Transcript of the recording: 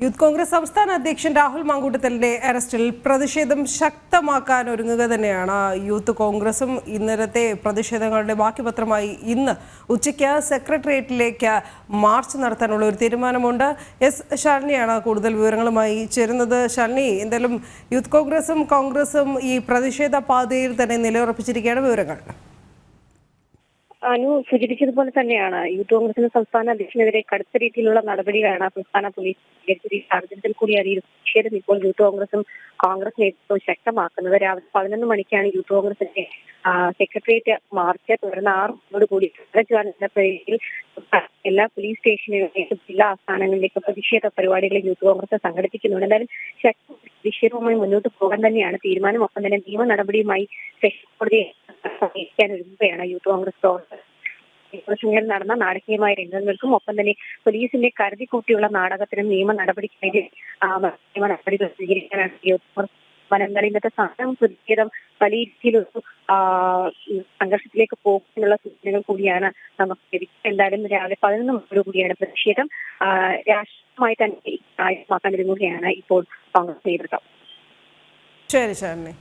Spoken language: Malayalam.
യൂത്ത് കോൺഗ്രസ് സംസ്ഥാന അധ്യക്ഷൻ രാഹുൽ മാങ്കൂട്ടത്തലിന്റെ അറസ്റ്റിൽ പ്രതിഷേധം ശക്തമാക്കാൻ ഒരുങ്ങുക തന്നെയാണ്. യൂത്ത് കോൺഗ്രസും ഇന്നലത്തെ പ്രതിഷേധങ്ങളുടെ ബാക്കി പത്രമായി ഇന്ന് ഉച്ചയ്ക്ക് സെക്രട്ടേറിയറ്റിലേക്ക് മാർച്ച് നടത്താനുള്ള ഒരു തീരുമാനമുണ്ട്. എസ് ശാലിനിയാണ് കൂടുതൽ വിവരങ്ങളുമായി ചേരുന്നത്. ശാലിനി എന്തായാലും യൂത്ത് കോൺഗ്രസും കോൺഗ്രസും ഈ പ്രതിഷേധ പാതയിൽ തന്നെ നിലയുറപ്പിച്ചിരിക്കുകയാണ് വിവരങ്ങൾ. അനു സൂചിപ്പിച്ചതുപോലെ തന്നെയാണ്. യൂത്ത് കോൺഗ്രസിന്റെ സംസ്ഥാന അധ്യക്ഷനെതിരെ കടുത്ത രീതിയിലുള്ള നടപടിയാണ് സംസ്ഥാന പോലീസ് സ്വീകരിച്ചത്. സാഹചര്യത്തിൽ കൂടിയാണ് ഈ പ്രതിഷേധം ഇപ്പോൾ യൂത്ത് കോൺഗ്രസും കോൺഗ്രസ് നേതൃത്വവും ശക്തമാക്കുന്നത്. രാവിലെ പതിനൊന്ന് മണിക്കാണ് യൂത്ത് കോൺഗ്രസിന്റെ സെക്രട്ടേറിയറ്റ് മാർച്ച് തുടർന്ന് ആറോട് കൂടി പേരിൽ എല്ലാ പോലീസ് സ്റ്റേഷനുകളിലേക്കും ജില്ലാ ആസ്ഥാനങ്ങളിലേക്കും പ്രതിഷേധ പരിപാടികൾ യൂത്ത് കോൺഗ്രസ് സംഘടിപ്പിക്കുന്നുണ്ട്. എന്തായാലും ശക്തി പ്രതിഷേധവുമായി മുന്നോട്ട് പോകാൻ തന്നെയാണ് തീരുമാനം. ഒപ്പം തന്നെ നിയമ നടപടിയുമായി കോടതിയെ സമീപിക്കാൻ ഒരുങ്ങുകയാണ് യൂത്ത് കോൺഗ്രസ് ദിവസങ്ങളിൽ നടന്ന നാടകീയമായ രംഗങ്ങൾക്കും ഒപ്പം തന്നെ പോലീസിന്റെ കരുതി കൂട്ടിയുള്ള നാടകത്തിനും നിയമ നടപടിക്കെതിരെ നിയമ നടപടികൾ സ്വീകരിക്കാനാണ് യൂത്ത് കോൺഗ്രസ് വനങ്ങളിൽ ഇന്നത്തെ സമരം പ്രതിഷേധം വലിയ രീതിയിലൊരു സംഘർഷത്തിലേക്ക് പോകുന്നുള്ള സൂചനകൾ കൂടിയാണ് നമുക്ക് ലഭിക്കുന്നത്. എന്തായാലും രാവിലെ പതിനൊന്ന് മണിയോട് കൂടിയാണ് പ്രതിഷേധം. രാഷ്ട്രീയമായി തന്നെ ആയുധമാക്കാൻ ഒരുങ്ങുകയാണ് ഇപ്പോൾ കോൺഗ്രസ് നേതൃത്വം. ശരി ശാലിനി